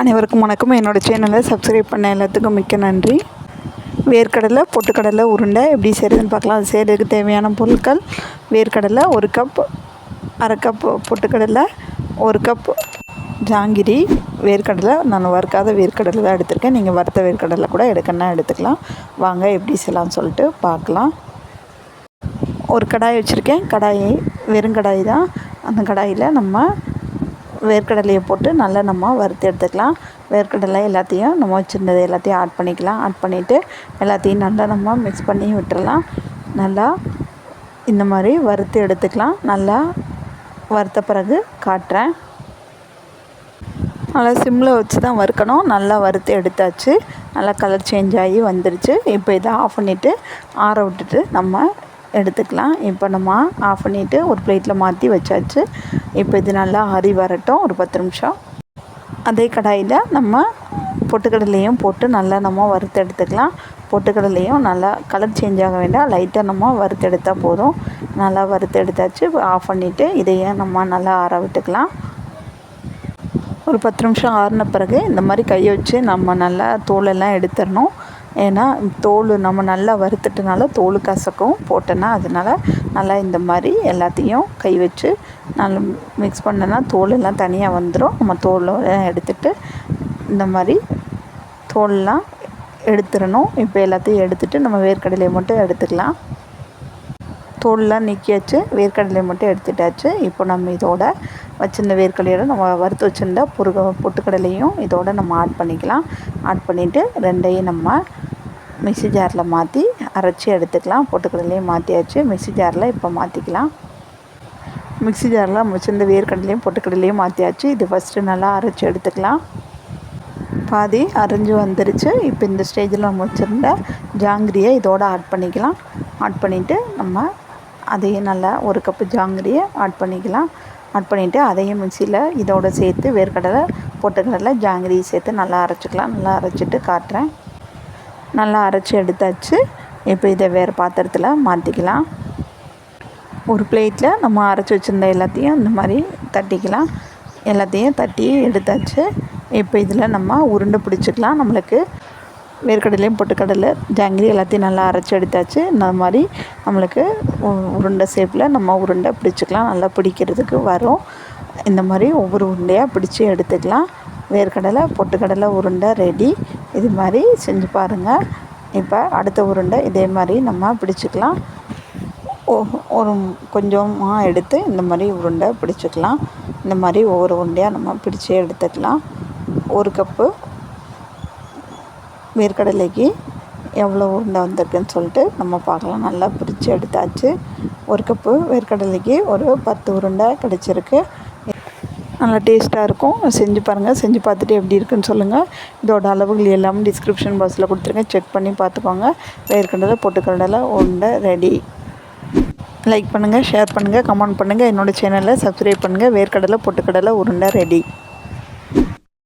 அனைவருக்கும் வணக்கம். என்னோடய சேனலை சப்ஸ்கிரைப் பண்ண எல்லாத்துக்கும் மிக்க நன்றி. வேர்க்கடலை பொட்டுக்கடலை உருண்டை எப்படி செய்கிறதுன்னு பார்க்கலாம். அது செய்கிறதுக்கு தேவையான பொருட்கள் வேர்க்கடலை ஒரு கப் அரை கப் பொட்டுக்கடலை ஒரு கப் ஜாங்கிரி வேர்க்கடலை. நான் வறுக்காத வேர்க்கடலை தான் எடுத்திருக்கேன். நீங்கள் வறுத்த வேர்க்கடலை கூட எடுக்கணும்னா எடுத்துக்கலாம். வாங்க எப்படி செய்யலாம்னு சொல்லிட்டு பார்க்கலாம். ஒரு கடாய் வச்சுருக்கேன். கடாய் தான். அந்த கடாயில் நம்ம வேர்க்கடலையை போட்டு நல்லா நம்ம வறுத்து எடுத்துக்கலாம். வேர்க்கடலை எல்லாத்தையும் நம்ம வச்சுருந்தது எல்லாத்தையும் ஆட் பண்ணிக்கலாம். ஆட் பண்ணிவிட்டு எல்லாத்தையும் நல்லா நம்ம மிக்ஸ் பண்ணி விட்டுறலாம். நல்லா இந்த மாதிரி வறுத்து எடுத்துக்கலாம். நல்லா வறுத்த பிறகு காட்டுறேன். நல்லா சிம்மில் வச்சு தான் வறுக்கணும். நல்லா வறுத்து எடுத்தாச்சு. நல்லா கலர் சேஞ்ச் ஆகி வந்துருச்சு. இப்போ இதை ஆஃப் பண்ணிவிட்டு ஆற விட்டுட்டு நம்ம எடுத்துக்கலாம். இப்போ நம்ம ஆஃப் பண்ணிவிட்டு ஒரு பிளேட்டில் மாற்றி வச்சாச்சு. இப்போ இது நல்லா ஆறி வரட்டும். ஒரு பத்து நிமிஷம். அதே கடாயில் நம்ம பொட்டுக்கடலையும் போட்டு நல்லா நம்ம வறுத்து எடுத்துக்கலாம். பொட்டுக்கடலையும் நல்லா கலர் சேஞ்ச் ஆக வேண்டாம். லைட்டாக நம்ம வறுத்து எடுத்தால் போதும். நல்லா வறுத்து எடுத்தாச்சு. ஆஃப் பண்ணிவிட்டு இதையும் நம்ம நல்லா ஆற விட்டுக்கலாம். ஒரு பத்து நிமிஷம் ஆறின பிறகு இந்த மாதிரி கையை வச்சு நம்ம நல்லா தோலெல்லாம் எடுத்துடணும். ஏன்னா தோல் நம்ம நல்லா வறுத்துட்டனால தோல் கசக்கும். போட்டோன்னா அதனால் நல்லா இந்த மாதிரி எல்லாத்தையும் கை வச்சு நல்லா மிக்ஸ் பண்ணனா தோல் எல்லாம் தனியாக வந்துடும் நம்ம தோலெல்லாம் எடுத்துட்டு இந்த மாதிரி தோல்லாம் எடுத்துடணும். இப்போ எல்லாத்தையும் எடுத்துகிட்டு நம்ம வேர்க்கடலையை மட்டும் எடுத்துக்கலாம். தோல்லாம் நீக்கியாச்சு. வேர்க்கடலையை மட்டும் எடுத்துட்டாச்சு. இப்போ நம்ம இதோட வச்சிருந்த வேர்க்கடலையோட நம்ம வறுத்து வச்சுருந்த பொருக பொட்டுக்கடலையும் இதோட நம்ம ஆட் பண்ணிக்கலாம். ஆட் பண்ணிவிட்டு ரெண்டையும் நம்ம மிக்சி ஜாரில் மாற்றி அரைச்சி எடுத்துக்கலாம். பொட்டுக்கடலையும் மாற்றியாச்சு மிக்சி ஜாரில் இப்போ மாற்றிக்கலாம் மிக்ஸி ஜாரில் வச்சுருந்த வேர்க்கடலையும் பொட்டுக்கடலையும் மாற்றியாச்சு இது ஃபஸ்ட்டு நல்லா அரைச்சி எடுத்துக்கலாம். பாதி அரைஞ்சி வந்துருச்சு. இப்போ இந்த ஸ்டேஜில் நம்ம வச்சுருந்த ஜாங்கிரியை இதோடு ஆட் பண்ணிக்கலாம். ஆட் பண்ணிவிட்டு நம்ம அதையும் நல்லா ஒரு கப்பு ஜாங்கிரியை ஆட் பண்ணிக்கலாம். ஆட் பண்ணிவிட்டு அதையும் மிக்சியில் இதோடு சேர்த்து வேர்க்கடலை பொட்டுக்கடலை ஜாங்கிரி சேர்த்து நல்லா அரைச்சிக்கலாம். நல்லா அரைச்சிட்டு காட்டுறேன். நல்லா அரைச்சி எடுத்தாச்சு. இப்போ இதை வேறு பாத்திரத்தில் மாற்றிக்கலாம் ஒரு பிளேட்டில் நம்ம அரைச்சி வச்சுருந்த எல்லாத்தையும் இந்த மாதிரி தட்டிக்கலாம். எல்லாத்தையும் தட்டி எடுத்தாச்சு. இப்போ இதில் நம்ம உருண்டை பிடிச்சிக்கலாம். நம்மளுக்கு வேர்க்கடலையும் பொட்டுக்கடலை ஜாங்கிரி எல்லாத்தையும் நல்லா அரைச்சி எடுத்தாச்சு. இந்த மாதிரி நம்மளுக்கு உருண்டை ஷேப்பில் நம்ம உருண்டை பிடிச்சிக்கலாம். நல்லா பிடிக்கிறதுக்கு வரும். இந்த மாதிரி ஒவ்வொரு உருண்டையாக பிடிச்சி எடுத்துக்கலாம். வேர்க்கடலை பொட்டுக்கடலை உருண்டை ரெடி இது மாதிரி செஞ்சு பாருங்கள் இப்போ அடுத்த உருண்டை இதே மாதிரி நம்ம பிடிச்சிக்கலாம். ஒரு கொஞ்சமாக எடுத்து இந்த மாதிரி உருண்டை பிடிச்சிக்கலாம். இந்த மாதிரி ஒவ்வொரு உருண்டையாக நம்ம பிடிச்சி எடுத்துக்கலாம். ஒரு கப்பு வேர்க்கடலைக்கு எவ்வளோ உருண்டை வந்திருக்குன்னு சொல்லிட்டு நம்ம பார்க்கலாம். நல்லா பிரித்து எடுத்தாச்சு. ஒரு கப்பு வேர்க்கடலைக்கு ஒரு பத்து உருண்டை கிடச்சிருக்கு. நல்லா டேஸ்ட்டாக இருக்கும். செஞ்சு பாருங்கள் செஞ்சு பார்த்துட்டு எப்படி இருக்குன்னு சொல்லுங்கள் இதோட அளவுகள் எல்லாமே டிஸ்கிரிப்ஷன் பாக்ஸில் கொடுத்துருக்கேன் செக் பண்ணி பார்த்துக்கோங்க. வேர்க்கடலை பொட்டுக்கடலை உருண்டை ரெடி லைக் பண்ணுங்கள் ஷேர் பண்ணுங்கள் கமெண்ட் பண்ணுங்கள் என்னோடய சேனலை சப்ஸ்கிரைப் பண்ணுங்கள் வேர்க்கடலை பொட்டுக்கடலை உருண்டை ரெடி